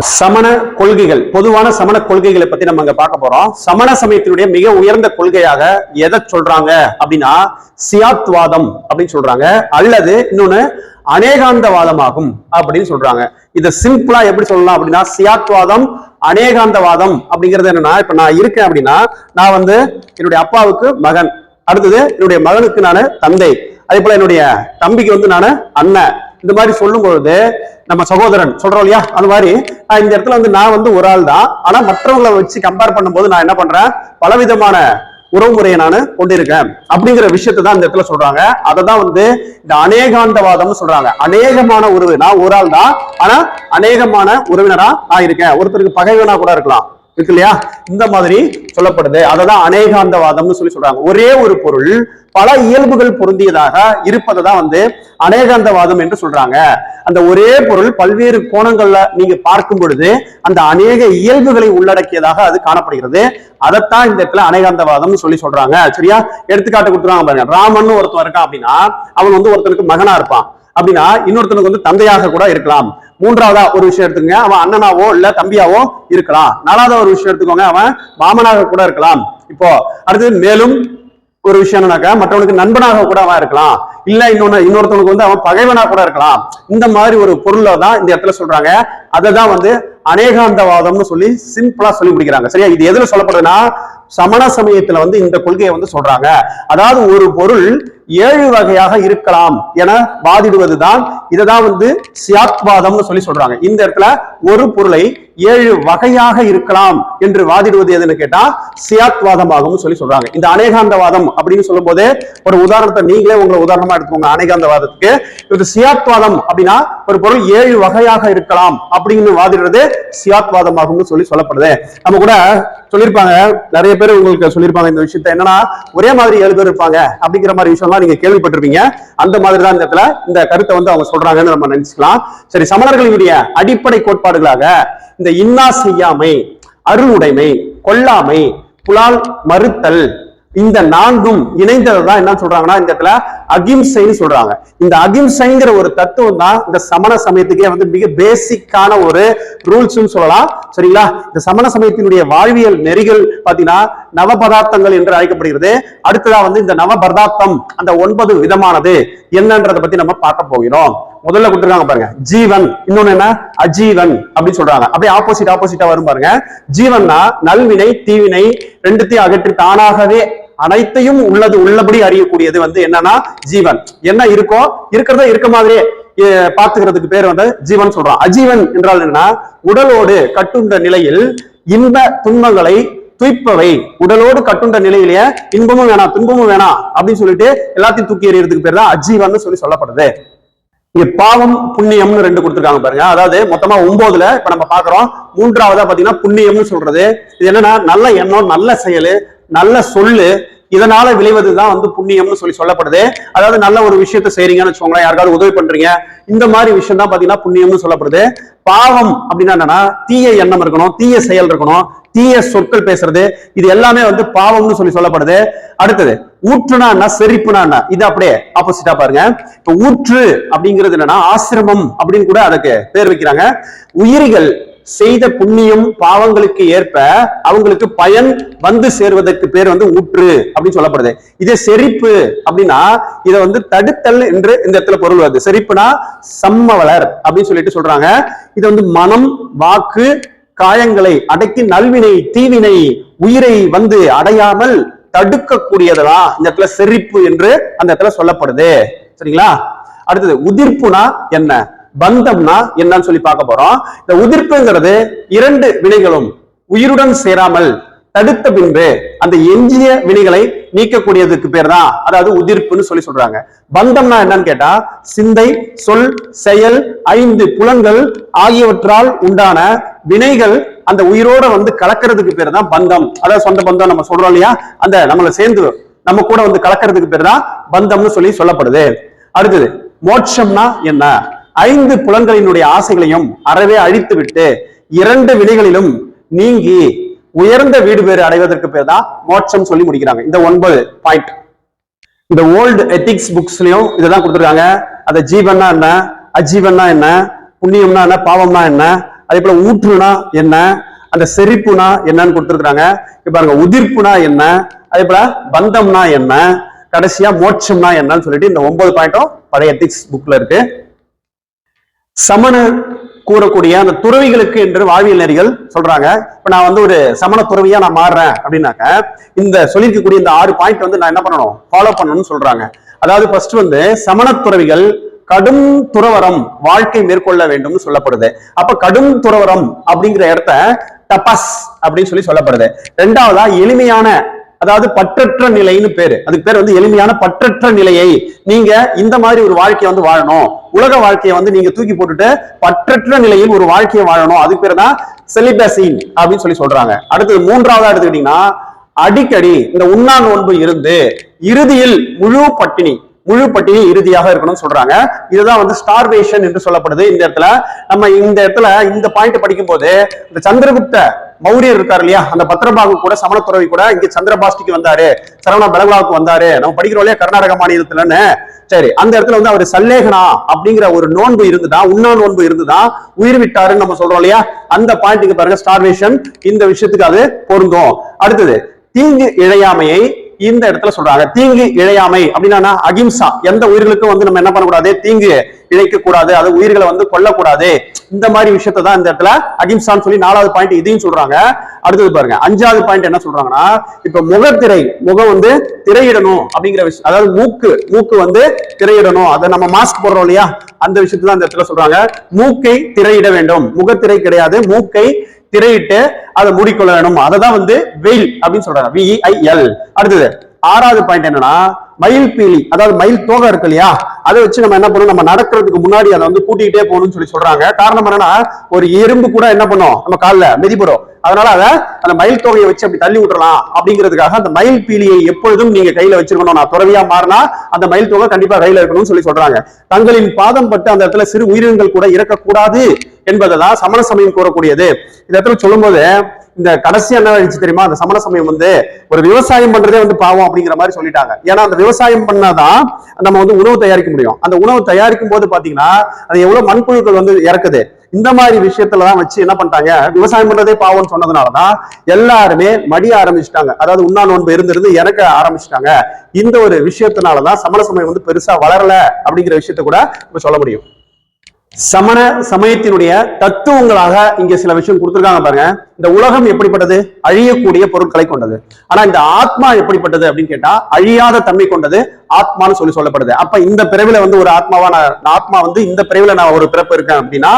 சமண கொள்கைகள் பொதுவான சமண கொள்கைகளை பத்தி நம்ம அங்க பார்க்க போறோம். சமண சமயத்தினுடைய மிக உயர்ந்த கொள்கையாக எதை சொல்றாங்க அப்படின்னா சியாத்வாதம் அப்படின்னு சொல்றாங்க. அல்லது இன்னொன்னு அநேகாந்தவாதமாகும் அப்படின்னு சொல்றாங்க. இதை சிம்பிளா எப்படி சொல்லலாம் அப்படின்னா சியாத்வாதம் அநேகாந்தவாதம் அப்படிங்கிறது என்னன்னா இப்ப நான் இருக்கேன் அப்படின்னா நான் வந்து என்னுடைய அப்பாவுக்கு மகன். அடுத்தது என்னுடைய மகனுக்கு நான் தந்தை. அதே போல என்னுடைய தம்பிக்கு வந்து நான் அண்ணன். இந்த மாதிரி சொல்லும் பொழுது நம்ம சகோதரன் சொல்றோம் இல்லையா? அது மாதிரி நான் இந்த இடத்துல வந்து நான் வந்து ஒரு ஆள் தான். ஆனா மற்றவங்களை வச்சு கம்பேர் பண்ணும்போது நான் என்ன பண்றேன்? பலவிதமான உறவு முறையை நான் கொண்டிருக்கேன். அப்படிங்கிற விஷயத்தை தான் இந்த இடத்துல சொல்றாங்க. அதை தான் வந்து இந்த அநேகாந்தவாதம் சொல்றாங்க. அநேகமான உறவு. நான் ஒரு ஆள் தான். ஆனா அநேகமான உறவினரா நான் இருக்கேன். ஒருத்தருக்கு பகைவனா கூட இருக்கலாம். இருக்கு இல்லையா? இந்த மாதிரி சொல்லப்படுது. அததான் அநேகாந்தவாதம்னு சொல்லி சொல்றாங்க. ஒரே ஒரு பொருள் பல இயல்புகள் பொருந்தியதாக இருப்பதை தான் வந்து அநேகாந்தவாதம் என்று சொல்றாங்க. அந்த ஒரே பொருள் பல்வேறு கோணங்கள்ல நீங்க பார்க்கும் பொழுது அந்த அநேக இயல்புகளை உள்ளடக்கியதாக அது காணப்படுகிறது. அதைத்தான் இந்த இடத்துல அநேகாந்தவாதம்னு சொல்லி சொல்றாங்க. சரியா? எடுத்துக்காட்டு கொடுத்துருவாங்க பாருங்க. ராமன் ஒருத்தன் இருக்கான் அப்படின்னா அவன் வந்து ஒருத்தனுக்கு மகனா இருப்பான். அப்படின்னா இன்னொருத்தனுக்கு வந்து தந்தையாக கூட இருக்கலாம். மூன்றாவதா ஒரு விஷயம் எடுத்துக்கங்க. அவன் அண்ணனாவோ இல்ல தம்பியாவோ இருக்கலாம். நாலாவதா ஒரு விஷயம் எடுத்துக்கோங்க. அவன் மாமனாக கூட இருக்கலாம். இப்போ அடுத்தது மேலும் ஒரு விஷயம் என்னன்னாக்கா மற்றவனுக்கு நண்பனாக கூட அவன் இருக்கலாம். இல்ல இன்னொன்னு இன்னொருத்தவனுக்கு வந்து அவன் பகைவனா கூட இருக்கலாம். இந்த மாதிரி ஒரு பொருளை தான் இந்த இடத்துல சொல்றாங்க. அதை தான் வந்து அநேகாந்தவாதம்னு சொல்லி சிம்பிளா சொல்லி முடிக்கிறாங்க. சரியா? இது எதுல சொல்லப்படுதுன்னா சமண சமயத்துல வந்து இந்த கொள்கையை வந்து சொல்றாங்க. அதாவது ஒரு பொருள் ஏழு வகையாக இருக்கலாம் என வாதிடுவதுதான். இததான் வந்து சியாத்வாதம்னு சொல்லி சொல்றாங்க. இந்த இடத்துல ஒரு பொருளை ஏழு வகையாக இருக்கலாம் என்று வாதிடுவது எதுன்னு கேட்டா சியாத்வாதமாகவும் சொல்லி சொல்றாங்க. இந்த அநேகாந்தவாதம் அப்படின்னு சொல்லும் போது ஒரு உதாரணத்தை நீங்களே உங்களை உதாரணமா எடுத்துக்கோங்க. அநேகாந்தவாதத்துக்கு இது சியாத்வாதம் அப்படின்னா ஒரு பொருள் ஏழு வகையாக இருக்கலாம் அப்படின்னு வாதிடுறது சியாத்வாதமாகவும் சொல்லி சொல்லப்படுது. நம்ம கூட சொல்லியிருப்பாங்க. நிறைய பேர் உங்களுக்கு சொல்லியிருப்பாங்க இந்த விஷயத்த. என்னன்னா ஒரே மாதிரி ஏழு பேர் இருப்பாங்க அப்படிங்கிற மாதிரி விஷயம் விஷயம்லாம் நீங்க கேள்விப்பட்டிருப்பீங்க. அந்த மாதிரி தான் இந்த இடத்துல இந்த கருத்தை வந்து அவங்க சொல்றாங்கன்னு நம்ம நினைச்சுக்கலாம். சரி சமணர்களினுடைய அடிப்படை கோட்பாடுகளாக இந்த இன்னா செய்யாமை அருளுடைமை கொல்லாமை புலால் மறுத்தல் இந்த நான்கும் இணைந்ததை தான் என்ன சொல்றாங்கன்னா இந்த இடத்துல அகிம்சைன்னு சொல்றாங்க. இந்த அகிம்சைங்கிற ஒரு தத்துவம் தான் இந்த சமண சமயத்துக்கே வந்து மிக பேசிக்கான ஒரு ரூல்ஸ்னு சொல்லலாம். சரிங்களா? இந்த சமண சமயத்தினுடைய வாழ்வியல் நெறிகள் பார்த்தீங்கன்னா நவபதார்த்தங்கள் என்று அழைக்கப்படுகிறது. அடுத்ததா வந்து இந்த நவபதார்த்தம் அந்த ஒன்பது விதமானது. என்னன்றதை பத்தி நம்ம பார்க்க போகிறோம். முதல்ல கொடுத்துருக்காங்க பாருங்க ஜீவன். இன்னொன்னு என்ன? அஜீவன் அப்படின்னு சொல்றாங்க. அப்படியே ஆப்போசிட் ஆப்போசிட்டா வரும் பாருங்க. ஜீவன்னா நல்வினை தீவினை ரெண்டுத்தையும் அகற்றி தானாகவே அனைத்தையும் உள்ளது உள்ளபடி அறியக்கூடியது வந்து என்னன்னா ஜீவன். என்ன இருக்கோ இருக்கிறத இருக்க மாதிரியே பாத்துக்கிறதுக்கு பேர் வந்து ஜீவன் சொல்றோம் அஜீவன் என்றால் என்னன்னா உடலோடு கட்டுண்ட நிலையில் இன்ப துன்பங்களை துய்ப்பவை. உடலோடு கட்டுண்ட நிலையிலேயே இன்பமும் வேணாம் துன்பமும் வேணாம் அப்படின்னு சொல்லிட்டு எல்லாத்தையும் தூக்கி எறியறதுக்கு பேர் தான் அஜீவன் சொல்லி சொல்லப்படுது. இங்க பாவம் புண்ணியம்னு ரெண்டு கொடுத்துருக்காங்க பாருங்க. அதாவது மொத்தமா ஒன்பதுல இப்ப நம்ம பாக்குறோம் மூன்றாவதா பாத்தீங்கன்னா புண்ணியம்னு சொல்றது. இது என்னன்னா நல்ல எண்ணம் நல்ல செயலு நல்ல சொல்லு இதனால விளைவதுதான் வந்து புண்ணியம்னு சொல்லி சொல்லப்படுது. அதாவது நல்ல ஒரு விஷயத்த செய்றீங்கன்னு வச்சுக்கோங்களேன் யாருக்காவது உதவி பண்றீங்க இந்த மாதிரி விஷயம் தான் பாத்தீங்கன்னா புண்ணியம்னு சொல்லப்படுது. பாவம் அப்படின்னா என்னன்னா தீய எண்ணம் இருக்கணும் தீய செயல் இருக்கணும் தீய சொற்கள் பேசுறது இது எல்லாமே வந்து பாவம்னு சொல்லி சொல்லப்படுது. அடுத்தது ஊற்றுனா என்ன செரிப்புனா என்ன? இது அப்படியே ஆப்போசிட்டா பாருங்க. இப்ப ஊற்று அப்படிங்கிறது என்னன்னா ஆசிரமம் அப்படின்னு கூட அதுக்கு பேர் வைக்கிறாங்க. உயிரிகள் செய்த புண்ணியம் பாவங்களுக்கு ஏற்ப அவங்களுக்கு பயன் வந்து சேர்வதற்கு பேர் வந்து ஊற்று அப்படின்னு சொல்லப்படுது. இதே செரிப்பு அப்படின்னா இதை வந்து தடுத்தல் என்று இந்த இடத்துல பொருள் வருது. செரிப்புனா சம்மவளர் அப்படின்னு சொல்லிட்டு சொல்றாங்க. இது வந்து மனம் வாக்கு காயங்களை அடக்கி நல்வினை தீவினை உயிரை வந்து அடையாமல் தடுக்கக்கூடியதா இந்த இடத்துல செரிப்பு என்று அந்த இடத்துல சொல்லப்படுது. சரிங்களா? அடுத்தது உதிர்ப்புனா என்ன? பந்தம்னா என்னன்னு சொல்லி பார்க்க போறோம். இந்த உதிர்ப்புங்கிறது இரண்டு வினைகளும் உயிருடன் சேராமல் தடுத்த பின்பு அந்த எஞ்சிய வினைகளை நீக்கக்கூடியதுக்கு பேர் தான் அதாவது உதிர்ப்புன்னு சொல்லி சொல்றாங்க. பந்தம்னா என்னன்னு கேட்டா சிந்தை சொல் செயல் ஐந்து புலன்கள் ஆகியவற்றால் உண்டான வினைகள் அந்த உயிரோட வந்து கலக்கிறதுக்கு பேர் தான் பந்தம். அதாவது சொந்த பந்தம் நம்ம சொல்றோம் இல்லையா? அந்த நம்மளை சேர்ந்து நம்ம கூட வந்து கலக்கிறதுக்கு பேர் தான் பந்தம்னு சொல்லி சொல்லப்படுது. அடுத்தது மோட்சம்னா என்ன? ஐந்து புலன்களினுடைய ஆசைகளையும் அறவே அழித்துவிட்டு இரண்டு வினைகளிலும் நீங்கி உயர்ந்த வீடு பேறு அடைவதற்கு பேர் தான் மோட்சம் சொல்லி முடிக்கிறாங்க. இந்த ஒன்பது பாயிண்ட் இந்த ஓல்டு எத்திக்ஸ் புக்ஸ்லயும் இதெல்லாம் கொடுத்துருக்காங்க. அந்த ஜீவன்னா என்ன? அஜீவன்னா என்ன? புண்ணியம்னா என்ன? பாவம்னா என்ன? அதே போல ஊற்றுனா என்ன? அந்த செரிப்புனா என்னன்னு கொடுத்துருக்காங்க இப்ப பாருங்க உதிர்ப்புனா என்ன? அதே போல பந்தம்னா என்ன? கடைசியா மோட்சம்னா என்னன்னு சொல்லிட்டு இந்த ஒன்பது பாயிண்ட்டும் பழைய எத்திக்ஸ் புக்ல இருக்கு. சமணர் கூறக்கூடிய அந்த துறவிகளுக்கு என்று வாழ்வியல் நெறிகள் சொல்றாங்க. இப்ப நான் வந்து ஒரு சமண துறவியா நான் மாறுறேன் அப்படின்னாக்க இந்த சொல்லியிருக்கக்கூடிய இந்த ஆறு பாயிண்ட் வந்து நான் என்ன பண்ணணும்? ஃபாலோ பண்ணணும்னு சொல்றாங்க. அதாவது ஃபர்ஸ்ட் வந்து சமண துறவிகள் கடும் துறவரம் வாழ்க்கை மேற்கொள்ள வேண்டும்னு சொல்லப்படுது. அப்ப கடும் துறவரம் அப்படிங்கிற இடத்த தபஸ் அப்படின்னு சொல்லி சொல்லப்படுது. ரெண்டாவதா எளிமையான அதாவது பற்றற்ற நிலைன்னு பேரு. அதுக்கு பேர் வந்து எளிமையான பற்றற்ற நிலையை நீங்க இந்த மாதிரி ஒரு வாழ்க்கையை வந்து வாழணும். உலக வாழ்க்கையை வந்து நீங்க தூக்கி போட்டுட்டு பற்றற்ற நிலையில் ஒரு வாழ்க்கையை வாழணும். அதுக்கு பேர் தான் செலிபசின் அப்படின்னு சொல்லி சொல்றாங்க. அடுத்தது மூன்றாவதா எடுத்துக்கிட்டீங்கன்னா அடிக்கடி இந்த உண்ணா நோன்பு இருந்து இறுதியில் முழு பட்டினி முழு பட்டியல் இறுதியாக இருக்கணும்னு சொல்றாங்க. இதுதான் வந்து ஸ்டார்வேஷன் என்று சொல்லப்படுது இந்த இடத்துல. நம்ம இந்த இடத்துல இந்த பாயிண்ட் படிக்கும் போது இந்த சந்திரகுப்த மௌரியர் இருக்காரு இல்லையா? அந்த பத்திரபாகு கூட சமணத்துறவி கூட இங்க சந்திரபாஸ்டிக்கு வந்தாரு. சரவண பெலகுலாவுக்கு வந்தாரு. நம்ம படிக்கிறோம் இல்லையா? கர்நாடக மாநிலத்துலன்னு சரி அந்த இடத்துல வந்து அவர் சல்லேகனா அப்படிங்கிற ஒரு நோன்பு இருந்துதான் உண்ணா நோன்பு இருந்துதான் உயிர் விட்டாருன்னு நம்ம சொல்றோம் இல்லையா? அந்த பாயிண்ட்டுக்கு பாருங்க ஸ்டார்வேஷன் இந்த விஷயத்துக்கு அது பொருந்தும். அடுத்தது தீங்கு இழையாமையை இந்த இடத்துல சொல்றாங்க. தீங்கு இழையாமை அப்படின்னா அகிம்சா. எந்த உயிர்களுக்கும் வந்து நம்ம என்ன பண்ணக்கூடாது? தீங்கு இழைக்க கூடாது அது உயிர்களை வந்து கொல்லக்கூடாது. இந்த மாதிரி விஷயத்தை தான் இந்த இடத்துல அகிம்சான்னு சொல்லி நாலாவது பாயிண்ட் இதையும் சொல்றாங்க. அடுத்தது பாருங்க. அஞ்சாவது பாயிண்ட் என்ன சொல்றாங்கன்னா இப்ப முகத்திரை முகம் வந்து திரையிடணும் அப்படிங்கிற விஷயம். அதாவது மூக்கு மூக்கு வந்து திரையிடணும். அதை நம்ம மாஸ்க் போடுறோம் இல்லையா? அந்த விஷயத்துல அந்த இந்த இடத்துல சொல்றாங்க. மூக்கை திரையிட வேண்டும். முகத்திரை கிடையாது. மூக்கை திரையிட்டு அதை மூடிக்கொள்ள வேணும் அதை தான் வந்து வெயில் அப்படின்னு சொல்றாங்க. விஇஐஎல் அடுத்தது ஆறாவது பாயிண்ட் என்னன்னா மயில் பீலி அதாவது மயில் தோகை இருக்கு இல்லையா? அதை வச்சு நம்ம என்ன பண்ணணும்? நம்ம நடக்கிறதுக்கு முன்னாடி அதை வந்து கூட்டிகிட்டே போகணும்னு சொல்லி சொல்றாங்க. காரணம் என்னன்னா ஒரு எறும்பு கூட என்ன பண்ணும்? நம்ம காலில் மிதிப்படும் அதனால அதை அந்த மயில் தொகையை வச்சு அப்படி தள்ளி விட்டுறலாம் அப்படிங்கிறதுக்காக அந்த மயில் பீலியை எப்பொழுதும் நீங்க கையில வச்சிருக்கணும். நான் துறவியா மாறினா அந்த மயில் தொகை கண்டிப்பா கையில இருக்கணும்னு சொல்லி சொல்றாங்க. தங்களின் பாதம் பட்டு அந்த இடத்துல சிறு உயிரினங்கள் கூட இறக்கக்கூடாது என்பதை தான் சமண சமயம் கூறக்கூடியது. இந்த இடத்துல சொல்லும்போது இந்த கடைசி என்ன ஆயிடுச்சு தெரியுமா? அந்த சமண சமயம் வந்து ஒரு விவசாயம் பண்றதே வந்து பாவம் அப்படிங்கிற மாதிரி சொல்லிட்டாங்க. ஏன்னா அந்த விவசாயம் பண்ணாதான் நம்ம வந்து உணவு தயாரிக்க முடியும். அந்த உணவு தயாரிக்கும் போது பாத்தீங்கன்னா அது எவ்வளவு மண்புழுக்கள் வந்து இறக்குது. இந்த மாதிரி விஷயத்துல தான் வச்சு என்ன பண்ணிட்டாங்க? விவசாயம் பண்றதே பாவம்னு சொன்னதுனாலதான் எல்லாருமே மடிய ஆரம்பிச்சிட்டாங்க. அதாவது உண்ணா நோன்பு இருந்திருந்து இறக்க ஆரம்பிச்சிட்டாங்க. இந்த ஒரு விஷயத்தினாலதான் சமண சமயம் வந்து பெருசா வளரல அப்படிங்கிற விஷயத்த கூட நம்ம சொல்ல முடியும். சமண சமயத்தினுடைய தத்துவங்களாக இங்க சில விஷயம் கொடுத்துருக்காங்க பாருங்க. இந்த உலகம் எப்படிப்பட்டது? அழியக்கூடிய பொருட்களை கொண்டது. ஆனா இந்த ஆத்மா எப்படிப்பட்டது அப்படின்னு கேட்டா அழியாத தன்மை கொண்டது ஆத்மான்னு சொல்லி சொல்லப்படுது. அப்ப இந்த பிறவில வந்து ஒரு ஆத்மாவா நான் ஆத்மா வந்து இந்த பிறவில நான் ஒரு பிறப்பு இருக்கேன் அப்படின்னா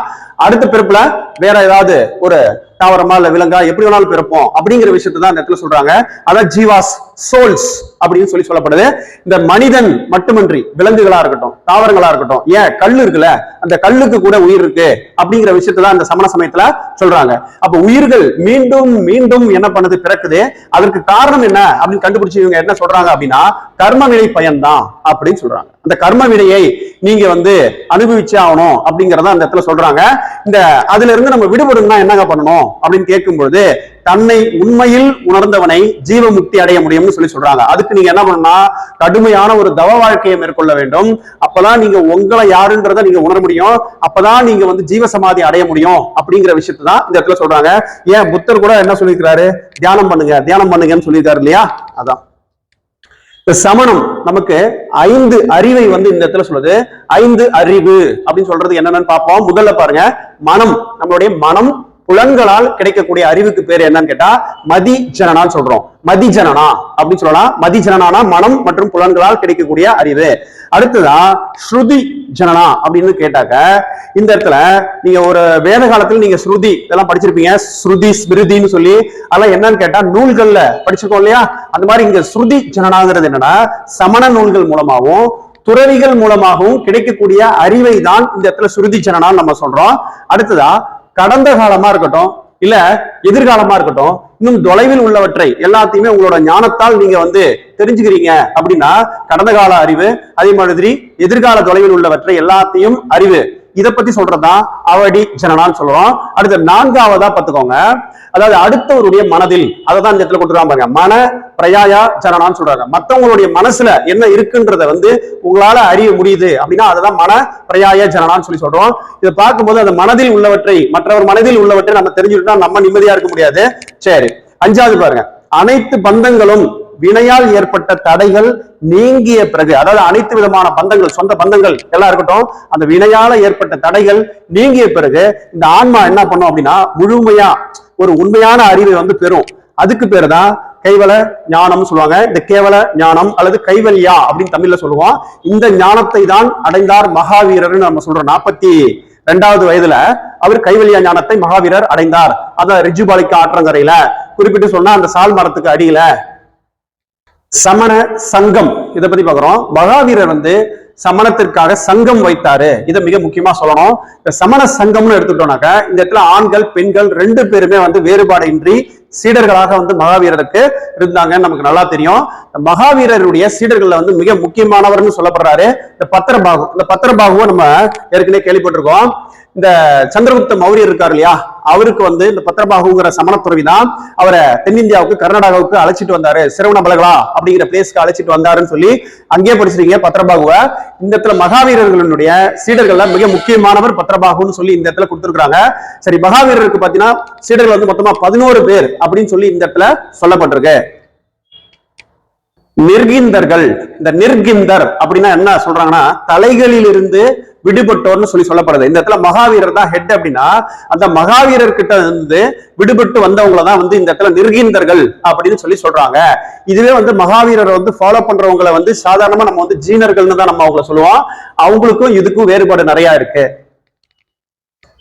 அடுத்த பிறப்புல வேற ஏதாவது ஒரு தாவரமா இல்ல விலங்கா எப்படி வேணாலும் பிறப்போம் அப்படிங்கிற விஷயத்தை தான் இடத்துல சொல்றாங்க. அதான் ஜீவாஸ் சோல்ஸ் அப்படின்னு சொல்லி சொல்லப்படுது. இந்த மனிதன் மட்டுமின்றி விலங்குகளா இருக்கட்டும் தாவரங்களா இருக்கட்டும் ஏன் கல் இருக்குல்ல அந்த கல்லுக்கு கூட உயிர் இருக்கு அப்படிங்கிற விஷயத்தை தான் இந்த சமண சமயத்துல சொல்றாங்க. அப்ப உயிர்கள் மீண்டும் மீண்டும் என்ன பண்ணுது? பிறக்குது. அதற்கு காரணம் என்ன அப்படின்னு கண்டுபிடிச்சு இவங்க என்ன சொல்றாங்க அப்படின்னா கர்ம வினை பயன்தான் அப்படின்னு சொல்றாங்க. அந்த கர்ம வினையை நீங்க வந்து அனுபவிச்சே ஆகணும் அப்படிங்கறத அந்த இடத்துல சொல்றாங்க. இந்த அதுல இருந்து நம்ம விடுபடணும்னா என்னங்க பண்ணணும்? அப்படின்னு கேட்கும் பொழுது தன்னை உண்மையில் உணர்ந்தவனை ஜீவ முக்தி அடைய முடியும்னு சொல்லி சொல்றாங்க. அதுக்கு நீங்க என்ன பண்ணா கடுமையான ஒரு தவ வாழ்க்கையை மேற்கொள்ள வேண்டும். அப்பதான் நீங்க உங்களை யாருன்றதை நீங்க உணர முடியும். அப்பதான் நீங்க வந்து ஜீவ சமாதி அடைய முடியும் அப்படிங்கிற விஷயத்தை தான் இந்த இடத்துல சொல்றாங்க. ஏன் புத்தர் கூட என்ன சொல்லியிருக்கிறாரு? தியானம் பண்ணுங்க தியானம் பண்ணுங்கன்னு சொல்லியிருக்காரு இல்லையா? அதான். சமணம் நமக்கு ஐந்து அறிவை வந்து இந்த இடத்துல சொல்லுது. ஐந்து அறிவு அப்படின்னு சொல்றது என்னென்னு பார்ப்போம். முதல்ல பாருங்க மனம். நம்மளுடைய மனம் புலன்களால் கிடைக்கக்கூடிய அறிவுக்கு பேர் என்னன்னு கேட்டா மதி ஜனனான்னு சொல்றோம். மதி ஜனனா அப்படின்னு சொல்லலாம். மதி ஜனனானா மனம் மற்றும் புலன்களால் கிடைக்கக்கூடிய அறிவு. அடுத்ததா ஸ்ருதி ஜனனா அப்படின்னு கேட்டாக்க இந்த இடத்துல நீங்க ஒரு வேத காலத்துல நீங்க ஸ்ருதி இதெல்லாம் படிச்சிருப்பீங்க. ஸ்ருதி ஸ்மிருதின்னு சொல்லி அதெல்லாம் என்னன்னு கேட்டா நூல்கள்ல படிச்சிருக்கோம் இல்லையா? அந்த மாதிரி இங்க ஸ்ருதி ஜனனாங்கிறது என்னன்னா சமண நூல்கள் மூலமாகவும் துறவிகள் மூலமாகவும் கிடைக்கக்கூடிய அறிவை தான் இந்த இடத்துல சுருதி ஜனனான்னு நம்ம சொல்றோம். அடுத்ததா கடந்த காலமா இருக்கட்டும் இல்ல எதிர்காலமா இருக்கட்டும் இன்னும் தொலைவில் உள்ளவற்றை எல்லாத்தையுமே உங்களோட ஞானத்தால் நீங்க வந்து தெரிஞ்சுக்கிறீங்க அப்படின்னா கடந்த கால அறிவு அதே மாதிரி எதிர்கால தொலைவில் உள்ளவற்றை எல்லாத்தையும் அறிவு இதை பத்தி சொல்றதுதான் அவடி ஜனனான்னு சொல்றோம். அடுத்து நான்காவதா பாத்துக்கோங்க அதாவது அடுத்தவருடைய மனதில் அதை தான் இந்த இடத்துல கொடுத்துருக்காங்க பாருங்க. மன பிரயாயா ஜனனான்னு சொல்றாங்க. மத்தவங்களுடைய மனசுல என்ன இருக்குன்றத வந்து உங்களால அறிய முடியுது அப்படின்னா அதுதான் மன பிரயாய ஜனனான்னு சொல்லி சொல்றோம். இதை பார்க்கும்போது அந்த மனதில் உள்ளவற்றை மற்றவர் மனதில் உள்ளவற்றை நம்ம தெரிஞ்சுக்கிட்டோம்னா நம்ம நிம்மதியா இருக்க முடியாது. சரி அஞ்சாவது பாருங்க. அனைத்து பந்தங்களும் வினையால் ஏற்பட்ட தடைகள் நீங்கிய பிறகு அதாவது அனைத்து விதமான பந்தங்கள் சொந்த பந்தங்கள் எல்லாம் இருக்கட்டும் அந்த வினையால ஏற்பட்ட தடைகள் நீங்கிய பிறகு இந்த ஆன்மா என்ன பண்ணும் அப்படின்னா முழுமையா ஒரு உண்மையான அறிவை வந்து பெறும். அதுக்கு பேர் தான் கைவல ஞானம் சொல்லுவாங்க. இந்த கேவல ஞானம் அல்லது கைவல்யா அப்படின்னு தமிழ்ல சொல்லுவோம். இந்த ஞானத்தை தான் அடைந்தார் மகாவீரர்னு நம்ம சொல்றோம். நாற்பத்தி ரெண்டாவது வயதுல அவர் கைவல்யா ஞானத்தை மகாவீரர் அடைந்தார். அதான் ரிஜுபாலிக்க ஆற்றங்கரையில குறிப்பிட்டு சொன்னா அந்த சால் மரத்துக்கு அடியில சமண சங்கம். இதை பத்தி பாக்குறோம் மகாவீரர் வந்து சமணத்திற்காக சங்கம் வைத்தாரு. இதை மிக முக்கியமா சொல்லணும். இந்த சமண சங்கம்னு எடுத்துக்கிட்டோம்னாக்க இந்த இடத்துல ஆண்கள் பெண்கள் ரெண்டு பேருமே வந்து வேறுபாடின்றி சீடர்களாக வந்து மகாவீரருக்கு இருந்தாங்கன்னு நமக்கு நல்லா தெரியும். இந்த மகாவீரருடைய சீடர்கள்ல வந்து மிக முக்கியமானவர்னு சொல்லப்படுறாரு. இந்த பத்திரபாகு. இந்த பத்திரபாகுவை நம்ம ஏற்கனவே கேள்விப்பட்டிருக்கோம். இந்த சந்திரகுப்த மௌரியர் இருக்கார் இல்லையா? அவருக்கு வந்து இந்த பத்திரபாகுங்கிற சமணத்துறவி தான் அவரை தென்னிந்தியாவுக்கு கர்நாடகாவுக்கு அழைச்சிட்டு வந்தாரு. சிரவண பலகலா அப்படிங்கிற பிளேஸ்க்கு அழைச்சிட்டு வந்தாருன்னு சொல்லி அங்கேயே படிச்சிருக்கீங்க பத்திரபாகுவை இந்த இடத்துல மகாவீரர்களுடைய சீடர்கள்ல மிக முக்கியமானவர் பத்திரபாகுன்னு சொல்லி இந்த இடத்துல கொடுத்துருக்காங்க சரி மகாவீரருக்கு பாத்தீங்கன்னா சீடர்கள் வந்து மொத்தமா பதினோரு பேர் அப்படின்னு சொல்லி இந்த இடத்துல சொல்லப்பட்டிருக்கு. நிர்கிந்தர்கள். இந்த நிர்கிந்தர் அப்படின்னா என்ன சொல்றாங்கன்னா தலைகளில் இருந்து விடுபட்டோர்னு சொல்லி சொல்லப்படுது. இந்த இடத்துல மகாவீரர் தான் ஹெட் அப்படின்னா அந்த மகாவீரர் கிட்ட இருந்து விடுபட்டு வந்தவங்கள தான் வந்து இந்த இடத்துல நிர்கீந்தர்கள் அப்படின்னு சொல்லி சொல்றாங்க. இதுவே வந்து மகாவீரரை வந்து ஃபாலோ பண்றவங்களை வந்து சாதாரணமா நம்ம வந்து ஜீனர்கள்னு தான் நம்ம அவங்கள சொல்லுவோம். அவங்களுக்கும் இதுக்கும் வேறுபாடு நிறைய இருக்கு.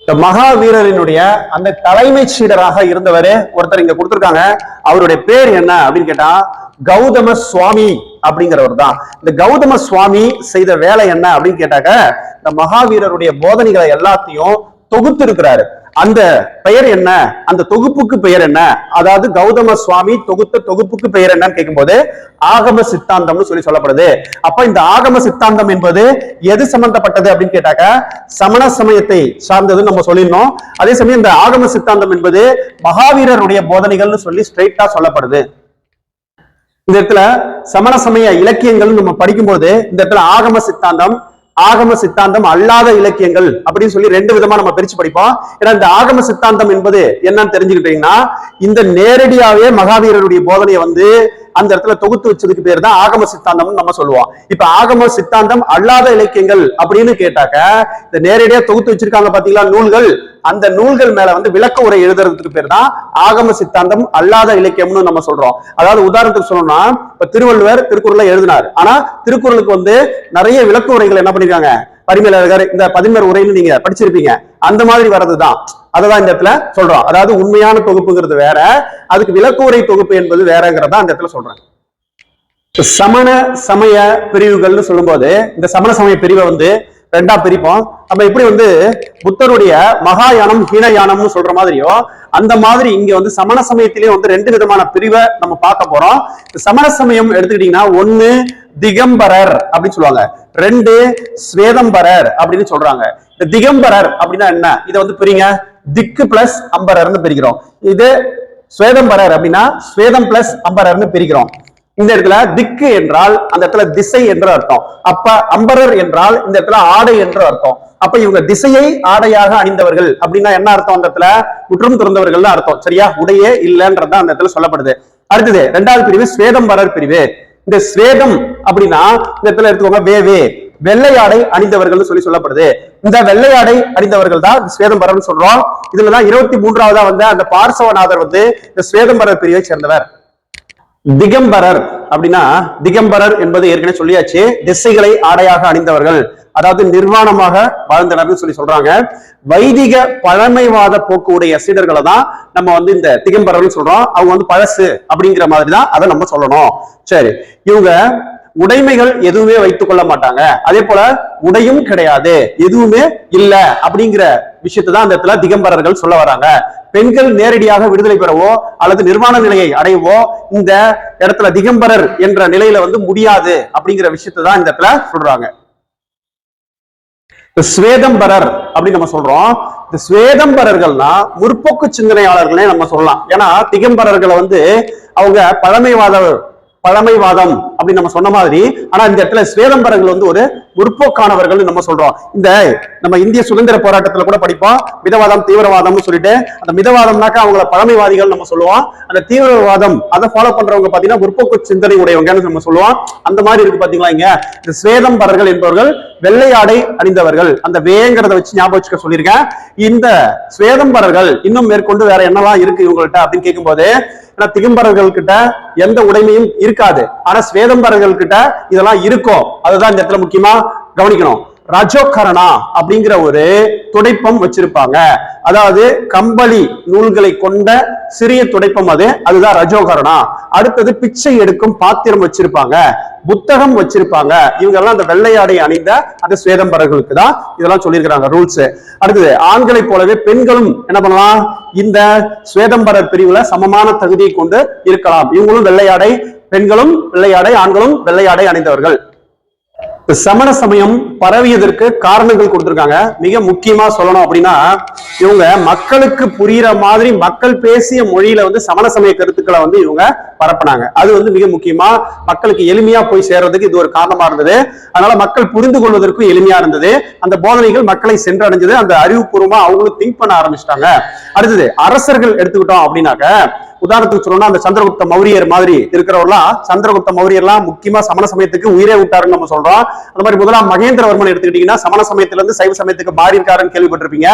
இந்த மகாவீரரினுடைய அந்த தலைமை சீடராக இருந்தவர் ஒருத்தர் இங்க கொடுத்திருக்காங்க. அவருடைய பேர் என்ன அப்படின்னு கேட்டா கௌதம சுவாமி அப்படிங்கிறவர் தான் இந்த கௌதம சுவாமி செய்த வேலை என்ன அப்படின்னு கேட்டாக்க இந்த மகாவீரருடைய போதனைகளை எல்லாத்தையும் தொகுத்து இருக்கிறாரு அந்த பெயர் என்ன? அந்த தொகுப்புக்கு பெயர் என்ன? அதாவது கௌதம சுவாமி தொகுத்த தொகுப்புக்கு பெயர் என்னன்னு கேட்கும்போது ஆகம சித்தாந்தம்னு சொல்லி சொல்லப்படுது. அப்ப இந்த ஆகம சித்தாந்தம் என்பது எது சம்பந்தப்பட்டது அப்படின்னு கேட்டாக்க சமண சமயத்தை சார்ந்ததுன்னு நம்ம சொல்லிருந்தோம் அதே சமயம் இந்த ஆகம சித்தாந்தம் என்பது மகாவீரருடைய போதனைகள்னு சொல்லி ஸ்ட்ரைட்டா சொல்லப்படுது. இந்த இடத்துல சமண சமய இலக்கியங்கள் நம்ம படிக்கும்போது இந்த இடத்துல ஆகம சித்தாந்தம் ஆகம சித்தாந்தம் அல்லாத இலக்கியங்கள் அப்படின்னு சொல்லி ரெண்டு விதமா நம்ம பிரிச்சு படிப்போம். ஏன்னா இந்த ஆகம சித்தாந்தம் என்பது என்னன்னு தெரிஞ்சுக்கிட்டீங்கன்னா இந்த நேரடியாவே மகாவீரருடைய போதனையை வந்து அந்த இடத்துல தொகுத்து வச்சதுக்கு பேர் தான் ஆகம சித்தாந்தம்னு நம்ம சொல்லுவோம். இப்ப ஆகம சித்தாந்தம் அல்லாத இலக்கியங்கள் அப்படின்னு கேட்டாக்க இந்த நேரடியா தொகுத்து வச்சிருக்காங்க பாத்தீங்களா நூல்கள்? அந்த நூல்கள் மேல வந்து விளக்க உரை எழுதுறதுக்கு பேர் தான் ஆகம சித்தாந்தம் அல்லாத இலக்கியம்னு நம்ம சொல்றோம். அதாவது உதாரணத்துக்கு சொல்லணும்னா இப்ப திருவள்ளுவர் திருக்குறளை எழுதினார். ஆனா திருக்குறளுக்கு வந்து நிறைய விளக்க உரைகள் என்ன பண்ணிருக்காங்க? பரிமேலழகர் இந்த பதிமர் உரைன்னு நீங்க படிச்சிருப்பீங்க. அந்த மாதிரி வர்றதுதான். அததான் இந்த இடத்துல சொல்றோம். அதாவது உண்மையான தொகுப்புங்கிறது வேற அதுக்கு விளக்க தொகுப்பு என்பது வேறங்கிறதா அந்த இடத்துல சொல்றேன் சமண சமய பிரிவுகள்னு சொல்லும்போது இந்த சமண சமய பிரிவை வந்து ரெண்டா பிரிப்போம். நம்ம எப்படி வந்து புத்தருடைய மகாயானம் ஹீனயானம்னு சொல்ற மாதிரியோ அந்த மாதிரி இங்க வந்து சமண சமயத்திலேயே வந்து ரெண்டு விதமான பிரிவை நம்ம பார்க்க போறோம். இந்த சமண சமயம் எடுத்துக்கிட்டீங்கன்னா ஒன்னு திகம்பரர் அப்படின்னு சொல்லுவாங்க. ரெண்டு ஸ்வேதம்பரர் அப்படின்னு சொல்றாங்க. இந்த திகம்பரர் அப்படின்னா என்ன? இதை வந்து பிரிங்க திக்கு பிளஸ் அம்பரர்னு பிரிக்கிறோம். இது ஸ்வேதம்பரர் அப்படின்னா ஸ்வேதம் பிளஸ் அம்பரர்னு பிரிக்கிறோம். இந்த இடத்துல திக்கு என்றால் அந்த இடத்துல திசை என்று அர்த்தம். அப்ப அம்பரர் என்றால் இந்த இடத்துல ஆடை என்று அர்த்தம். அப்ப இவங்க திசையை ஆடையாக அணிந்தவர்கள் அப்படின்னா என்ன அர்த்தம் அந்த இடத்துல? உற்றும் துறந்தவர்கள் தான் அர்த்தம். சரியா? உடையே இல்லைன்றதான் அந்த இடத்துல சொல்லப்படுது. அடுத்தது ரெண்டாவது பிரிவு ஸ்வேதம்பரர் பிரிவு. இந்த ஸ்வேதம் அப்படின்னா இந்த இடத்துல எடுத்துக்கோங்க வேவே வெள்ளையாடை அணிந்தவர்கள் சொல்லி சொல்லப்படுது. இந்த வெள்ளையாடை அணிந்தவர்கள் தான் ஸ்வேதம்பரம் சொல்றோம். இதுலதான் இருபத்தி மூன்றாவதா வந்த அந்த பார்சவநாதர் வந்து இந்த ஸ்வேதம்பரர் பிரிவை சேர்ந்தவர். திகம்பரர் அப்படின்னா திகம்பரர் என்பது ஏற்கனவே சொல்லியாச்சு. திசைகளை ஆடையாக அணிந்தவர்கள். அதாவது நிர்வாணமாக வாழ்ந்தனர்னு சொல்லி சொல்றாங்க. வைதிக பழமைவாத போக்கு உடைய சீடர்களை தான் நம்ம வந்து இந்த திகம்பரர்னு சொல்றோம். அவங்க வந்து பழசு அப்படிங்கிற மாதிரி தான் அதை நம்ம சொல்லணும். சரி இவங்க உடைமைகள் எதுவுமே வைத்துக் கொள்ள மாட்டாங்க. அதே போல உடையும் கிடையாது எதுவுமே இல்ல அப்படிங்கிற விஷயத்தை தான் அந்த இடத்துல திகம்பரர்கள் சொல்ல வராங்க. பெண்கள் நேரடியாக விடுதலை பெறவோ அல்லது நிர்வாண நிலையை அடையவோ இந்த இடத்துல திகம்பரர் என்ற நிலையில வந்து முடியாது அப்படிங்கிற விஷயத்தை தான் இந்த இடத்துல சொல்றாங்க. ஸ்வேதம்பரர் அப்படின்னு நம்ம சொல்றோம். இந்த ஸ்வேதம்பரர்கள்னா முற்போக்கு சிந்தனையாளர்களே நம்ம சொல்லலாம். ஏன்னா திகம்பரர்களை வந்து அவங்க பழமைவாத பழமைவாதம் அப்படின்னு நம்ம சொன்ன மாதிரி ஆனா இந்த இடத்துல ஸ்வேதம்பரங்கள் வந்து ஒரு முற்போக்கானவர்கள் நம்ம சொல்றோம். இந்த நம்ம இந்திய சுதந்திர போராட்டத்துல கூட படிப்போம். மிதவாதம் தீவிரவாதம்னு சொல்லிட்டு அந்த மிதவாதம்னாக்கா அவங்கள பழமைவாதிகள் நம்ம சொல்லுவோம். அந்த தீவிரவாதம் அதை ஃபாலோ பண்றவங்க பாத்தீங்கன்னா முற்போக்கு சிந்தனை உடையவங்கன்னு நம்ம சொல்லுவோம். அந்த மாதிரி இருக்கு பாத்தீங்களா இங்க? இந்த ஸ்வேதம்பரர்கள் என்பவர்கள் வெள்ளை ஆடை அணிந்தவர்கள். அந்த வேங்கிறத வச்சு ஞாபகம் வச்சுக்க சொல்லியிருக்கேன். இந்த ஸ்வேதம்பரர்கள் இன்னும் மேற்கொண்டு வேற என்னவா இருக்கு இவங்கள்ட்ட அப்படின்னு கேட்கும்போது ஏன்னா திகம்பரர்கள் கிட்ட எந்த உடைமையும் இருக்காது. ஆனா ஸ்வேதம்பரர்கள் கிட்ட இதெல்லாம் இருக்கும். அதுதான் இந்த இடத்துல முக்கியமா கவனிக்கணும். ரஜோகரணா அப்படிங்கிற ஒரு துடைப்பம் வச்சிருப்பாங்க. அதாவது கம்பளி நூல்களை கொண்ட சிறிய துடைப்பம் அது. அதுதான் ரஜோகரணா. அடுத்தது பிச்சை எடுக்கும் பாத்திரம் வச்சிருப்பாங்க புத்தகம் வச்சிருப்பாங்க. இவங்க எல்லாம் அந்த வெள்ளையாடை அணிந்த அந்த ஸ்வேதம்பரர்களுக்கு தான் இதெல்லாம் சொல்லியிருக்கிறாங்க ரூல்ஸ் அடுத்தது ஆண்களை போலவே பெண்களும் என்ன பண்ணலாம்? இந்த சுவேதம்பரர் பிரிவுல சமமான தகுதியை கொண்டு இருக்கலாம். இவங்களும் வெள்ளையாடை பெண்களும் வெள்ளையாடை ஆண்களும் வெள்ளையாடை அணிந்தவர்கள். சமண சமயம் பரவியதற்கு காரணங்கள் கொடுத்திருக்காங்க. மிக முக்கியமா சொல்லணும் அப்படின்னா இவங்க மக்களுக்கு புரியுற மாதிரி மக்கள் பேசிய மொழியில வந்து சமண சமய கருத்துக்களை வந்து இவங்க பரப்புனாங்க. அது வந்து மிக முக்கியமா மக்களுக்கு எளிமையா போய் சேர்றதுக்கு இது ஒரு காரணமா இருந்தது. அதனால மக்கள் புரிந்து கொள்வதற்கும் எளிமையா இருந்தது. அந்த போதனைகள் மக்களை சென்றடைஞ்சது. அந்த அறிவுபூர்வமா அவங்களும் திங்க் பண்ண ஆரம்பிச்சிட்டாங்க. அடுத்தது அரசர்கள் எடுத்துக்கிட்டோம் அப்படின்னாக்க உதாரணத்துக்கு சொல்லணும்னா அந்த சந்திரகுப்த மௌரியர் மாதிரி இருக்கிறவர்லாம் சந்திரகுப்த மௌரியர்லாம் முக்கியமா சமண சமயத்துக்கு உயிரே விட்டாருன்னு நம்ம சொல்றோம். அந்த மாதிரி முதலாம் மகேந்திரவர்மன் எடுத்துக்கிட்டீங்கன்னா சமண சமயத்துல இருந்து சைவ சமயத்துக்கு மாறி இருக்காருன்னு கேள்விப்பட்டிருப்பீங்க.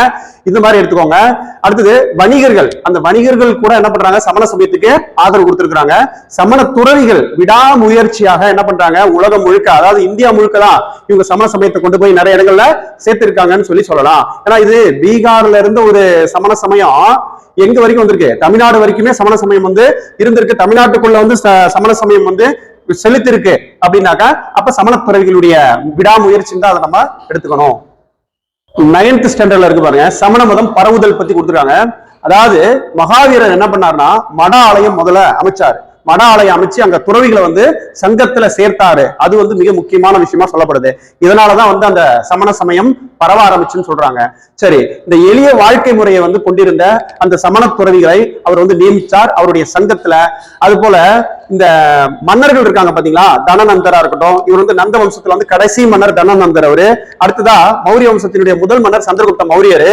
இந்த மாதிரி எடுத்துக்கோங்க. அடுத்தது வணிகர்கள். அந்த வணிகர்கள் கூட என்ன பண்றாங்க? சமண சமயத்துக்கு ஆதரவு கொடுத்திருக்கிறாங்க. சமண துறவிகள் விடாமுயற்சியாக என்ன பண்றாங்க? உலகம் முழுக்க அதாவது இந்தியா முழுக்க தான் இவங்க சமண சமயத்தை கொண்டு போய் நிறைய இடங்கள்ல சேர்த்திருக்காங்கன்னு சொல்லி சொல்லலாம். ஏன்னா இது பீகார்ல இருந்து ஒரு சமண சமயம். எங்க வரைக்கும் வந்திருக்கு? தமிழ்நாடு வரைக்குமே சமண சமயம் வந்து இருந்திருக்கு. தமிழ்நாட்டுக்குள்ள வந்து ச- சமண சமயம் வந்து செலுத்திருக்கு அப்படின்னாக்கா அப்ப சமண பிறவிகளுடைய விடாமுயற்சி தான் அதை நம்ம எடுத்துக்கணும். நைன்த் ஸ்டாண்டர்ட்ல இருக்கு பாருங்க. சமண மதம் பரவுதல் பத்தி கொடுத்துருக்காங்க. அதாவது மகாவீரர் என்ன பண்ணாருன்னா மட ஆலயம் முதல்ல அமைச்சாரு. மட ஆலயம் அமைச்சு அங்க துறவிகளை வந்து சங்கத்துல சேர்த்தாரு. அது வந்து மிக முக்கியமான விஷயமா சொல்லப்படுது. இதனாலதான் வந்து அந்த சமண சமயம் பரவ ஆரம்பிச்சுன்னு சொல்றாங்க. சரி இந்த எளிய வாழ்க்கை முறையை வந்து கொண்டிருந்த அந்த சமண துறவிகளை அவர் வந்து நியமிச்சார் அவருடைய சங்கத்துல. அது போல இந்த மன்னர்கள் இருக்காங்க பாத்தீங்களா? தனநந்தரா இருக்கட்டும் இவர் வந்து நந்த வம்சத்துல வந்து கடைசி மன்னர் தனநந்தர் அவரு. அடுத்ததா மௌரிய வம்சத்தினுடைய முதல் மன்னர் சந்திரகுப்த மௌரியர்.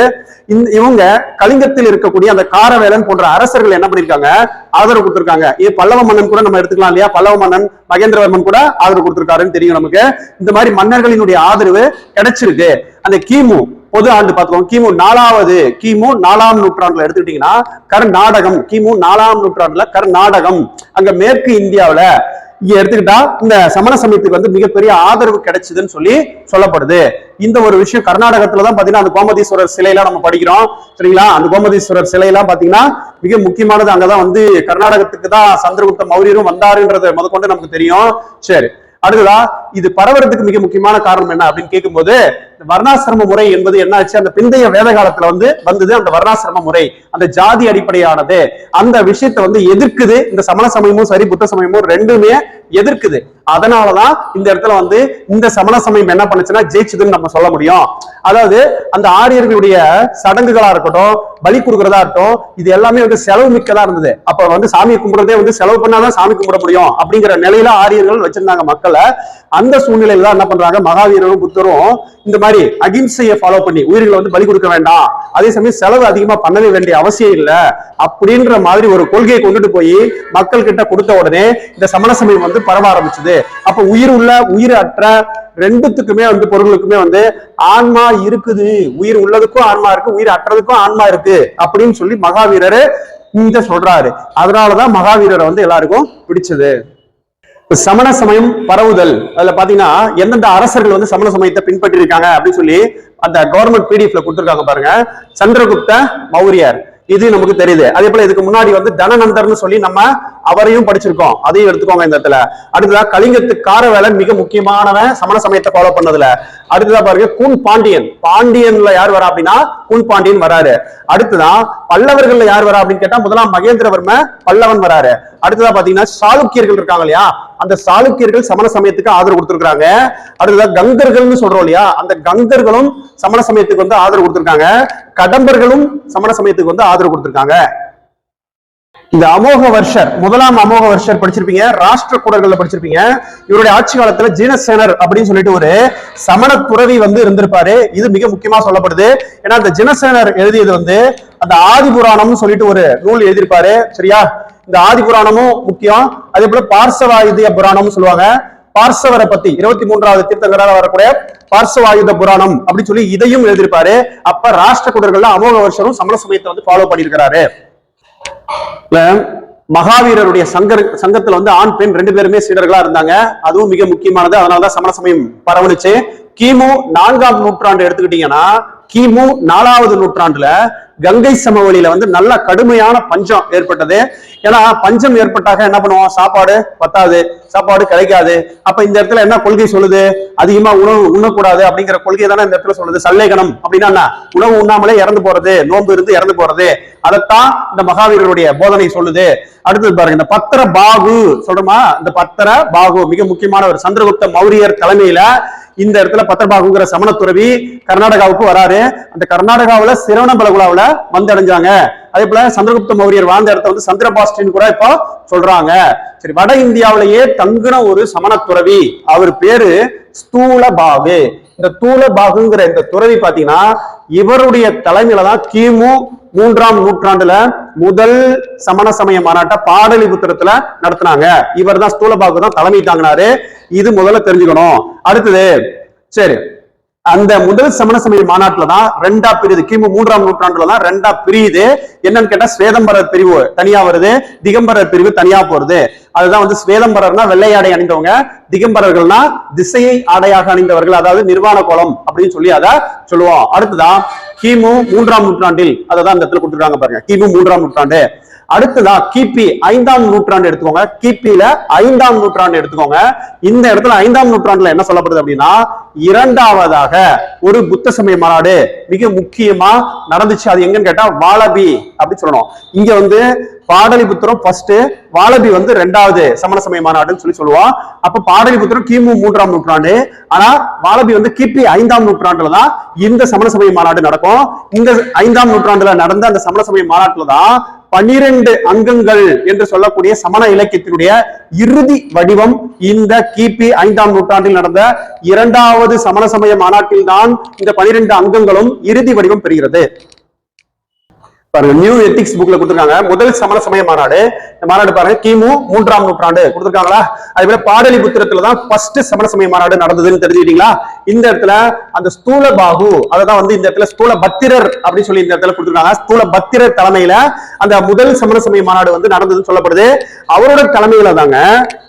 இந்த இவங்க கலிங்கத்தில் இருக்கக்கூடிய அந்த காரவேலன் போன்ற அரசர்கள் என்ன பண்ணிருக்காங்க? ஆதரவு கொடுத்திருக்காங்க. ஏ பல்லவ மன்னன் கூட நம்ம எடுத்துக்கலாம் இல்லையா? பல்லவ மன்னன் மகேந்திரவர்மன் கூட ஆதரவு கொடுத்திருக்காருன்னு தெரியும் நமக்கு. இந்த மாதிரி மன்னர்களினுடைய ஆதரவு கிடைச்சிருக்கு. அந்த கிமு பொது ஆண்டு பார்த்துக்கோங்க. கிமு நாலாவது கிமு நாலாம் நூற்றாண்டுல எடுத்துக்கிட்டீங்கன்னா கர்நாடகம் கிமு நாலாம் நூற்றாண்டுல கர்நாடகம். அங்க மேற்கு இந்தியாவுல இங்க எடுத்துக்கிட்டா இந்த சமண சமயத்துக்கு வந்து மிகப்பெரிய ஆதரவு கிடைச்சதுன்னு சொல்லி சொல்லப்படுது. இந்த ஒரு விஷயம் கர்நாடகத்துல தான் பாத்தீங்கன்னா அந்த கோமதீஸ்வரர் சிலையெல்லாம் நம்ம படிக்கிறோம். சரிங்களா? அந்த கோமதீஸ்வரர் சிலையெல்லாம் பாத்தீங்கன்னா மிக முக்கியமானது அங்கதான் வந்து கர்நாடகத்துக்கு தான் சந்திரகுப்த மௌரியரும் வந்தாருன்றது முதற்கொண்டு நமக்கு தெரியும். சரி. அடுத்ததா இது பரவறதுக்கு மிக முக்கியமான காரணம் என்ன அப்படின்னு கேட்கும்போது வர்ணாசிரம முறை என்பது என்னாச்சு? அந்த பிந்தைய வேத காலத்துல வந்து வந்தது அந்த வர்ணாசிரம முறை அந்த ஜாதி அடிப்படையானது. அந்த விஷயத்தை வந்து எதிர்க்குது. இந்த சமண சமயமும் சரி புத்த சமயமும் ரெண்டுமே எதிர்க்குது. அதனாலதான் இந்த இடத்துல வந்து இந்த சமண சமயம் என்ன பண்ணுச்சுன்னா ஜெயிச்சதுன்னு நம்ம சொல்ல முடியும். அதாவது அந்த ஆரியர்களுடைய சடங்குகளா இருக்கட்டும் பலி கொடுக்கறதா இருக்கட்டும் இது எல்லாமே வந்து செலவு மிக்கதா இருந்தது. அப்ப வந்து சாமி கும்பிடுறதே வந்து செலவு பண்ணாதான் சாமி கும்பிட முடியும் அப்படிங்கிற நிலையில ஆரியர்கள் வச்சிருந்தாங்க மக்கள். அந்த சூழ்நிலையில தான் என்ன பண்றாங்க? மகாவீரரும் புத்தரும் இந்த மாதிரி அகிம்சையை ஃபாலோ பண்ணி உயிர்களை வந்து பலி கொடுக்க வேண்டாம். அதே சமயம் செலவு அதிகமா பண்ணவே வேண்டிய அவசியம் இல்லை. அப்படின்ற மாதிரி ஒரு கொள்கையை கொண்டுட்டு போய் மக்கள் கிட்ட கொடுத்த உடனே இந்த சமண சமயம் வந்து பரவ ஆரம்பிச்சது. அப்ப உயிர் உள்ள உயிர் அற்ற ரெண்டுத்துக்குமே வந்து பொருளுக்குமே வந்து ஆன்மா இருக்குது. உயிர் உள்ளதுக்கும் ஆன்மா இருக்கு உயிர் அற்றதுக்கும் ஆன்மா இருக்கு அப்படின்னு சொல்லி மகாவீரர் இந்த சொல்றாரு. அதனாலதான் மகாவீரரை வந்து எல்லாருக்கும் பிடிச்சது. சமண சமயம் பரவுதல். அதுல பாத்தீங்கன்னா எந்தெந்த அரசர்கள் வந்து சமண சமயத்தை பின்பற்றி இருக்காங்க அப்படின்னு சொல்லி அந்த கவர்மெண்ட் பிடிஎஃப்ல கொடுத்துருக்காங்க பாருங்க. சந்திரகுப்த மௌரியர். இது நமக்கு தெரியுது. அதே போல இதுக்கு முன்னாடி வந்து தனநந்தர்னு சொல்லி நம்ம அவரையும் படிச்சிருக்கோம். அதையும் எடுத்துக்கோங்க இந்த இடத்துல. அடுத்ததா கலிங்கத்து வேலை மிக முக்கியமானவன் சமண சமயத்தை ஃபாலோ பண்ணதுல. அடுத்ததா பாருங்க குன் பாண்டியன். பாண்டியன்ல யார் வரா அப்படின்னா குன் பாண்டியன் வராரு. அடுத்ததான் பல்லவர்கள்ல யார் வரா அப்படின்னு கேட்டா முதலாம் மகேந்திரவர்ம பல்லவன் வராரு. அடுத்ததா பாத்தீங்கன்னா சாளுக்கியர்கள் இருக்காங்க இல்லையா? அந்த சாளுக்கியர்கள் சமண சமயத்துக்கு ஆதரவு கொடுத்திருக்காங்க அடுத்ததா கங்கர்கள்னு சொல்றோம் இல்லையா? அந்த கங்கர்களும் சமண சமயத்துக்கு வந்து ஆதரவு கொடுத்திருக்காங்க. கடம்பர்களும் சமண சமயத்துக்கு வந்து ஆதரவு கொடுத்திருக்காங்க. இந்த அமோக வருஷர் முதலாம் அமோக வருஷர் படிச்சிருப்பீங்க ராஷ்டிர கூடர்கள்ல படிச்சிருப்பீங்க. இவருடைய ஆட்சி காலத்துல ஜீனசேனர் அப்படின்னு சொல்லிட்டு ஒரு சமண துறவி வந்து இருந்திருப்பாரு. இது மிக முக்கியமா சொல்லப்படுது. ஏன்னா அந்த ஜினசேனர் எழுதியது வந்து அந்த ஆதி புராணம்னு சொல்லிட்டு ஒரு நூல் எழுதியிருப்பாரு. சரியா? இந்த ஆதி புராணமும் முக்கியம். அதே போல பார்சவாயுதிய புராணம்னு சொல்லுவாங்க. பார்சவரை பத்தி இருபத்தி மூன்றாவது தீர்த்தங்கரால வரக்கூடிய பார்சவாயுத புராணம் அப்படின்னு சொல்லி இதையும் எழுதியிருப்பாரு. அப்ப ராஷ்டிர குடர்கள்ல அமோக வருஷரும் சமண சமயத்தை வந்து ஃபாலோ பண்ணியிருக்கிறாரு. மகாவீரருடைய சங்கர் சங்கத்துல வந்து ஆண் பெண் ரெண்டு பேருமே சீடர்களா இருந்தாங்க. அதுவும் மிக முக்கியமானது. அதனாலதான் சமண சமயம் பரவலிச்சு கிமு நான்காம் நூற்றாண்டு எடுத்துக்கிட்டீங்கன்னா கிமு நாலாவது நூற்றாண்டுல கங்கை சமவெளியில வந்து நல்ல கடுமையான பஞ்சம் ஏற்பட்டது. ஏன்னா பஞ்சம் ஏற்பட்டாக என்ன பண்ணுவோம்? சாப்பாடு பத்தாது. சாப்பாடு கிடைக்காது. அப்ப இந்த இடத்துல என்ன கொள்கை சொல்லுது? அதிகமா உணவு உண்ணக்கூடாது அப்படிங்கிற கொள்கை தானே இந்த இடத்துல சொல்லுது. சல்லேகனம் அப்படின்னா என்ன? உணவு உண்ணாமலே இறந்து போறது நோன்பு இருந்து இறந்து போறது. அதைத்தான் இந்த மகாவீரருடைய போதனை சொல்லுது. அடுத்தது பாருங்க இந்த பத்திர பாகு சொல்றோமா? இந்த பத்திர பாகு மிக முக்கியமான ஒரு சந்திரகுப்த மௌரியர் தலைமையில இந்த இடத்துல பத்திரபாகுங்கிற சமண துறவி கர்நாடகாவுக்கு வராரு. அந்த கர்நாடகாவுல சிரவணபலகுலாவுல வந்து அடைஞ்சாங்க அதே போல சந்திரகுப்த மௌரியர் வாழ்ந்த இடத்த வந்து சந்திரபாஸ்டின் கூட இப்போ சொல்றாங்க. சரி வட இந்தியாவிலேயே தங்குன ஒரு சமண துறவி. அவர் பேரு ஸ்தூல பாகு இந்த தூல பாகுங்கிற இந்த துறவி பாத்தீங்கன்னா இவருடைய தலைமையில தான் கிமு மூன்றாம் நூற்றாண்டுல முதல் சமண சமய மாநாட்டை பாடலிபுத்திரத்துல நடத்தினாங்க. இவர் தான் ஸ்தூலபாகு தான் தலைமை தாங்கினாரு. இது முதல்ல தெரிஞ்சுக்கணும். அடுத்தது சரி. அந்த முதல் சமண சமய மாநாட்டுல தான் ரெண்டா பிரியுது. கிமு மூன்றாம் நூற்றாண்டுல தான் ரெண்டா பிரியுது. என்னன்னு கேட்டா ஸ்வேதம்பரர் பிரிவு தனியா வருது. திகம்பரர் பிரிவு தனியா போறது. அதுதான் வந்து ஸ்வேதம்பரர்னா வெள்ளை ஆடை அணிந்தவங்க. திகம்பரர்கள்னா திசையை ஆடையாக அணிந்தவர்கள். அதாவது நிர்வாண கோலம் அப்படின்னு சொல்லி அதை சொல்லுவோம். அடுத்ததான் கிமு மூன்றாம் நூற்றாண்டில் அதை தான் இந்த இடத்துல கொடுத்துருக்காங்க பாருங்க. கிமு மூன்றாம் நூற்றாண்டு. அடுத்ததா கிபி ஐந்தாம் நூற்றாண்டு எடுத்துக்கோங்க. கிபியில ஐந்தாம் நூற்றாண்டு எடுத்துக்கோங்க. இந்த இடத்துல ஐந்தாம் நூற்றாண்டுல என்ன சொல்லப்படுது அப்படின்னா இரண்டாவதாக ஒரு புத்த சமய மாநாடு மிக முக்கியமா நடந்துச்சு. அது எங்கன்னு கேட்டா வாலபி அப்படின்னு சொல்லணும். இங்க வந்து பாடலிபுத்திரம் ஃபர்ஸ்ட் வாலபி வந்து ரெண்டாவது சமண சமய மாநாடுன்னு சொல்லி சொல்லுவோம் அப்ப பாடலிபுத்திரம் கிமு மூன்றாம் நூற்றாண்டு. ஆனா வாலபி வந்து கிபி ஐந்தாம் நூற்றாண்டுல தான் இந்த சமண சமய மாநாடு நடக்கும். இந்த ஐந்தாம் நூற்றாண்டுல நடந்த அந்த சமண சமய மாநாட்டுல தான் பனிரெண்டு அங்கங்கள் என்று சொல்லக்கூடிய சமண இலக்கியத்தினுடைய இறுதி வடிவம் இந்த கிபி ஐந்தாம் நூற்றாண்டில் நடந்த இரண்டாவது சமண சமய மாநாட்டில் தான் இந்த பனிரெண்டு அங்கங்களும் இறுதி வடிவம் பெறுகிறது. பாருங்க நியூ எத்திக்ஸ் புக்ல கொடுத்துருக்காங்க. முதல் சமண சமய மாநாடு. இந்த மாநாடு பாருங்க கிமு மூன்றாம் நூற்றாண்டு கொடுத்துருக்காங்களா? அதே போல புத்திரத்துல தான் ஃபர்ஸ்ட் சமண சமய மாநாடு நடந்ததுன்னு தெரிஞ்சுக்கிட்டீங்களா? இந்த இடத்துல அந்த ஸ்தூல பாகு அததான் வந்து இந்த இடத்துல ஸ்தூல பத்திரர் அப்படின்னு சொல்லி இந்த இடத்துல கொடுத்துருக்காங்க. ஸ்தூல பத்திரர் தலைமையில அந்த முதல் சமண சமய மாநாடு வந்து நடந்ததுன்னு சொல்லப்படுது. அவரோட தலைமையில தாங்க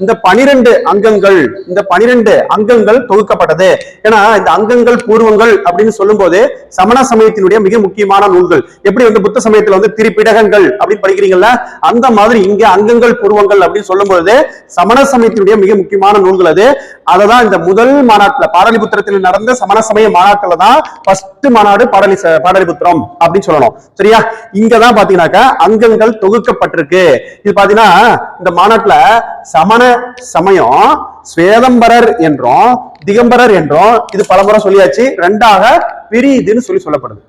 இந்த பனிரெண்டு அங்கங்கள் இந்த பனிரெண்டு அங்கங்கள் தொகுக்கப்பட்டது. ஏன்னா இந்த அங்கங்கள் பூர்வங்கள் அப்படின்னு சொல்லும் போது சமண சமயத்தினுடைய மிக முக்கியமான நூல்கள். எப்படி வந்து புத்த சமயத்துல வந்து திரிபிடகங்கள் அப்படின்னு படிக்கிறீங்களா அந்த மாதிரி இங்க அங்கங்கள் புருவங்கள் அப்படின்னு சொல்லும் பொழுது சமண சமயத்தினுடைய மிக முக்கியமான நூல்கள் அது. அததான் இந்த முதல் மாநாட்டுல பாடலிபுத்திரத்தில் நடந்த சமண சமய மாநாட்டுல தான் ஃபர்ஸ்ட் மாநாடு பாடலி பாடலிபுத்திரம் அப்படின்னு சொல்லணும். சரியா? இங்கதான் பாத்தீங்கன்னாக்கா அங்கங்கள் தொகுக்கப்பட்டிருக்கு. இது பாத்தீங்கன்னா இந்த மாநாட்டுல சமண சமயம் ஸ்வேதம்பரர் என்றும் திகம்பரர் என்றும் இது பலமுறை சொல்லியாச்சு. ரெண்டாக பிரியுதுன்னு சொல்லி சொல்லப்படுது.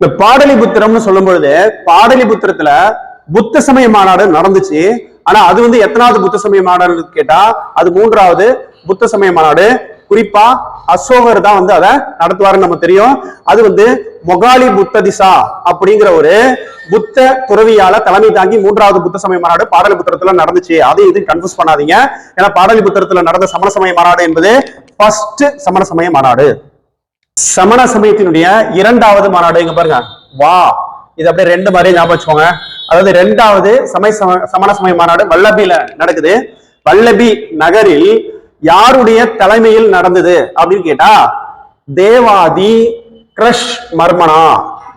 இந்த பாடலிபுத்திரம்னு சொல்லும் பொழுது பாடலிபுத்திரத்துல புத்த சமய மாநாடு நடந்துச்சு. ஆனா அது வந்து எத்தனாவது புத்த சமய மாநாடு கேட்டா அது மூன்றாவது புத்த சமய மாநாடு. குறிப்பா அசோகர் தான் வந்து அதை நடத்துவாருன்னு நம்ம தெரியும். அது வந்து மொகாலி புத்த திசா அப்படிங்கிற ஒரு புத்த துறவியால தலைமை தாங்கி மூன்றாவது புத்த சமய மாநாடு பாடலிபுத்திரத்துல நடந்துச்சு. அதை இது கன்ஃபியூஸ் பண்ணாதீங்க. ஏன்னா பாடலிபுத்திரத்துல நடந்த சமண சமய மாநாடு என்பது ஃபர்ஸ்ட் சமண சமய மாநாடு. சமண சமயத்தினுடைய இரண்டாவது மாநாடு இங்க பாருங்க. வா. இது அப்படியே ரெண்டு மாதிரி ஞாபகம் வச்சுக்கோங்க. அதாவது ரெண்டாவது சமய சமண சமய மாநாடு வல்லபியில நடக்குது. வல்லபி நகரில் யாருடைய தலைமையில் நடந்தது அப்படின்னு கேட்டா தேவாதி கிரஷ் மர்மனா.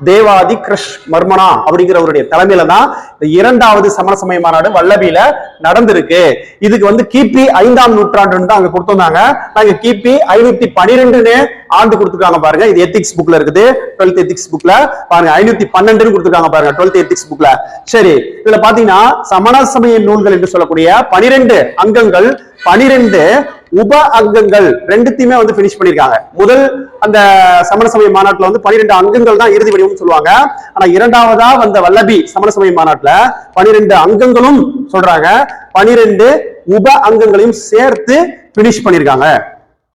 தேவாதி கிருஷ் மர்மனா அப்படிங்கிறவருடைய தலைமையில தான் இந்த இரண்டாவது சமண சமய மாநாடு வல்லபியில நடந்திருக்கு. இதுக்கு வந்து கிபி ஐந்தாம் நூற்றாண்டுன்னு தான் அங்க கொடுத்திருந்தாங்க. நாங்க கிபி ஐநூத்தி பனிரெண்டுன்னு ஆண்டு கொடுத்துருக்காங்க பாருங்க. இது எத்திக்ஸ் புக்ல இருக்குது. டுவெல்த் எத்திக்ஸ் புக்ல பாருங்க ஐநூத்தி பன்னெண்டுன்னு கொடுத்துருக்காங்க பாருங்க டுவெல்த் எத்திக்ஸ் புக்ல சரி இதுல பாத்தீங்கன்னா சமண சமய நூல்கள் என்று சொல்லக்கூடிய பனிரெண்டு அங்கங்கள் பனிரெண்டு உப அங்கங்கள் ரெண்டுத்தையுமே வந்து பினிஷ் பண்ணிருக்காங்க முதல் அந்த சமண சமய மாநாட்டுல வந்து பனிரெண்டு அங்கங்கள் தான் இறுதி வடிவம் சொல்லுவாங்க. ஆனா இரண்டாவதா வந்த வல்லபி சமண சமய மாநாட்டுல பனிரெண்டு அங்கங்களும் சொல்றாங்க. பனிரெண்டு உப அங்கங்களையும் சேர்த்து பினிஷ் பண்ணிருக்காங்க